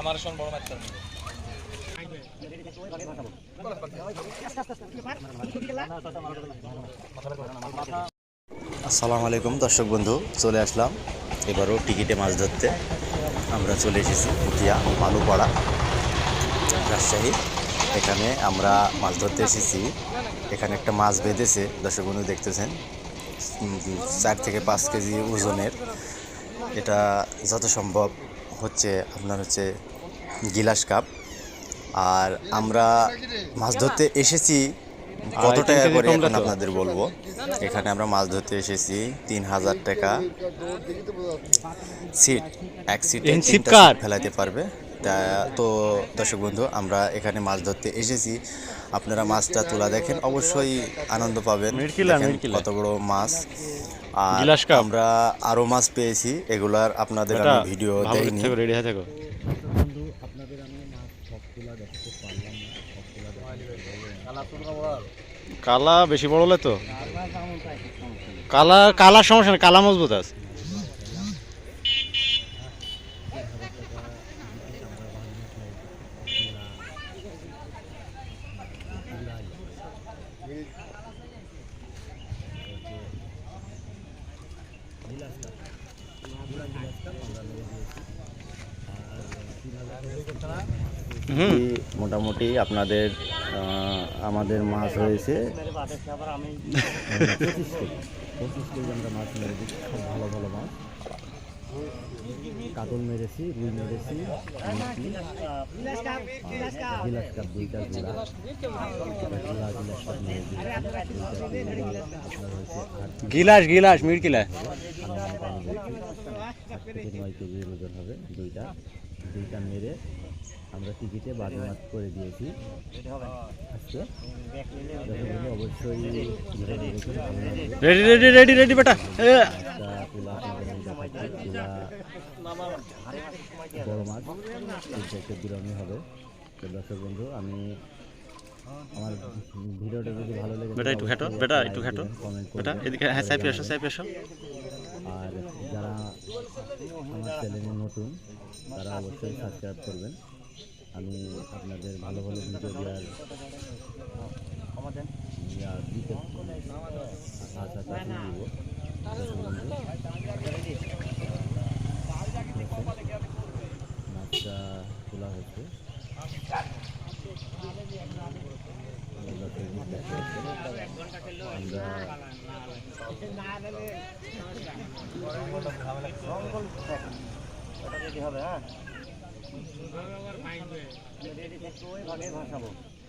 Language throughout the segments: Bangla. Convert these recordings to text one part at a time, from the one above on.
আমার শোন বড় মাছ আসসালামু আলাইকুম, দর্শক বন্ধু, চলে আসলাম। এবারও টিকিটে মাছ ধরতে। আমরা চলে এসেছি পুতিয়া, মালুপাড়া, রাজশাহী। এখানে আমরা মাছ ধরতে এসেছি। এখানে একটা মাছ বেঁধেছে, দর্শক বন্ধু দেখতেছেন। চার থেকে পাঁচ কেজি ওজনের। এটা যত সম্ভব হচ্ছে আপনার হচ্ছে গিলাস কাপ। আর আমরা মাছ ধরতে এসেছি কত টাকা করে এখন আপনাদের বলব? এখানে আমরা মাছ ধরতে এসেছি তিন হাজার টাকা সিট এক সিটে ফেলাতে পারবে। তা- তো দর্শক বন্ধু আমরা এখানে মাছ ধরতে এসেছি। আপনারা মাছটা তোলা দেখেন অবশ্যই আনন্দ পাবেন। কত বড় মাছ। আর আমরা আরও মাছ পেয়েছি এগুলার আপনাদের আমি ভিডিও দেইনি। থেকে রেডি হয়ে থাকো। কালা বেশি বড় হলে তো? কালা কালার সমস্যা না কালা মজবুত আছে। মোটামুটি আপনাদের আহ, আমাদের মাছ হয়েছে। পঁচিশ কেজি। আমরা মাছ মেরেছি খুব ভালো ভালো মাছ। কাতল মেরেছি রুই মেরেছি গিলাস কাপ দুইটা জোড়া জোড়া গিলাস কাপ মেরে গিলাস গিলাস নয় কেজি ওজন হবে দুইটা। দুইটা মেরে আমরা টিকিটে বাজি মাছ করে দিয়েছি। আজকে অবশ্যই রেডি রেডি রেডি বেটা। বড় হবে দর্শক বন্ধু আমি আমার ভিডিওটা যদি ভালো লেগে বেটা, একটু খাটো বেটা, একটু কমেন্ট বেটা, এদিকে হ্যাঁ সাইপে আসো সাইপে আসো। আর যারা আমার চ্যানেলে নতুন, তারা অবশ্যই সাবস্ক্রাইব করবেন। আমি আপনাদের ভালো ভালো ভিডিও দেওয়ার তোলা হচ্ছে দর্শক বন্ধু দেখতে পাচ্ছেন। আমরা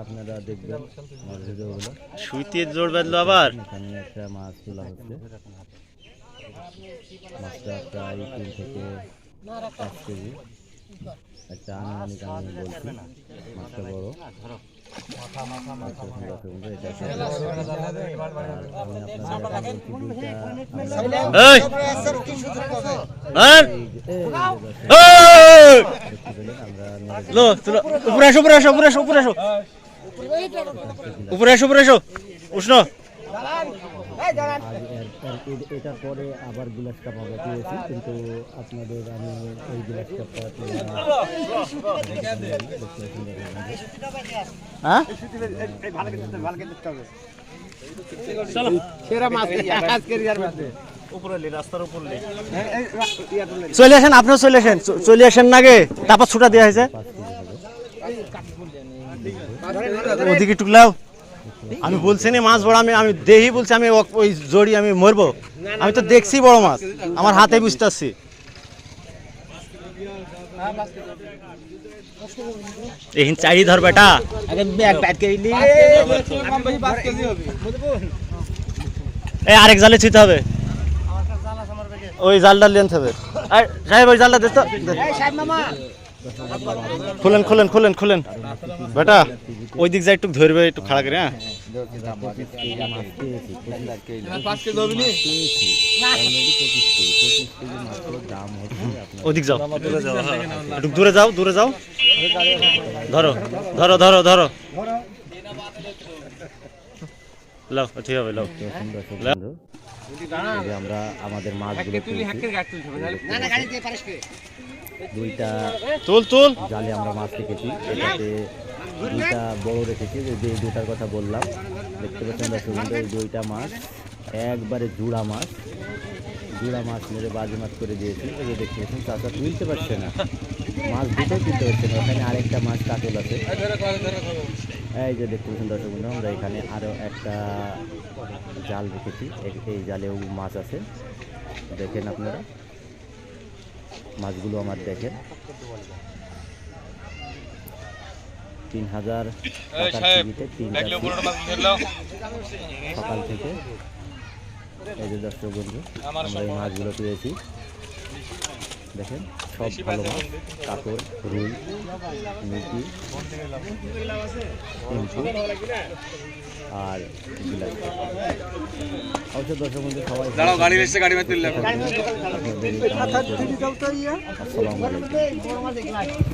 আপনারা দেখবেন সুইতে জোর বাঁধলো আবার। এখানে একটা মাছ তোলা হচ্ছে। মাছটা প্রায় তিন থেকে পাঁচ কেজি। একটা আনুমানিক আমি বলছি মাছটা বড়। উপরে আসো উপরে আসো উপরে আসো। উপরে আসো উপরে আসো। উষ্ণ। এটার পরে আবার গ্লাস কাপ আমরা পেয়েছি কিন্তু আপনাদের আমি এই গ্লাস কাপটা। হ্যাঁ চলে আসেন আপনিও চলে আসেন। চ- চলে আসেন নাগে তারপর ছুটা দেওয়া হয়েছে। ওদিকে টুকলাও আমি বলছি না মাছ বড় আমি আমি দেহি বলছি আমি ওই জড়ি আমি মরবো। আমি তো দেখছি বড় মাছ আমার হাতে বুঝতে পারছি এই চাই ধর বেটা। আগে ব্যাগ ব্যাগ কে এই আরেক জালে ছুতে হবে। ওই জালটা আনতে হবে। এই, সাহেব ওই জালটা দে তো। খুলেন খুলেন খুলেন খুলেন। বেটা। ওই দিক যাই একটু ধরবে একটু খাড়া করে হ্যাঁ? ওদিক যাও। দূরে যাও দূরে যাও। ধরো ধরো ধরো ধরো। লাও ঠিক হবে লাও। আমরা আমাদের মাছগুলো দুইটা তুল তুল। জালে আমরা মাছ রেখেছি। এটাতে দুইটা বড় রেখেছি যে দুটার কথা বললাম। দেখতে পাচ্ছেন দর্শক বন্ধু, এই দুইটা মাছ একবারে জুড়া মাছ। জুড়া মাছ মেরে বাজি মাছ করে দিয়েছি। যে দেখতে পাচ্ছেন চাষা তুলতে পারছে না। মাছ দুটোই তুলতে পারছে না ওখানে আরেকটা মাছ কাতল আছে। এই যে দেখতে পাচ্ছেন দর্শক আমরা এখানে আরও একটা জাল রেখেছি। এই জালেও মাছ আছে। দেখেন আপনারা। মাছগুলো আমার দেখেন। তিন হাজার সকাল থেকে। এই যে দর্শক বন্ধু আমরা এই মাছগুলো পেয়েছি। দেখেন সব ভালো মাছ। কাতর রুই মিটি টেম্পু আর অবশ্য দর্শক বন্ধু সবাই দাঁড়াও গাড়ি এসে গাড়ি আসসালামু আলাইকুম।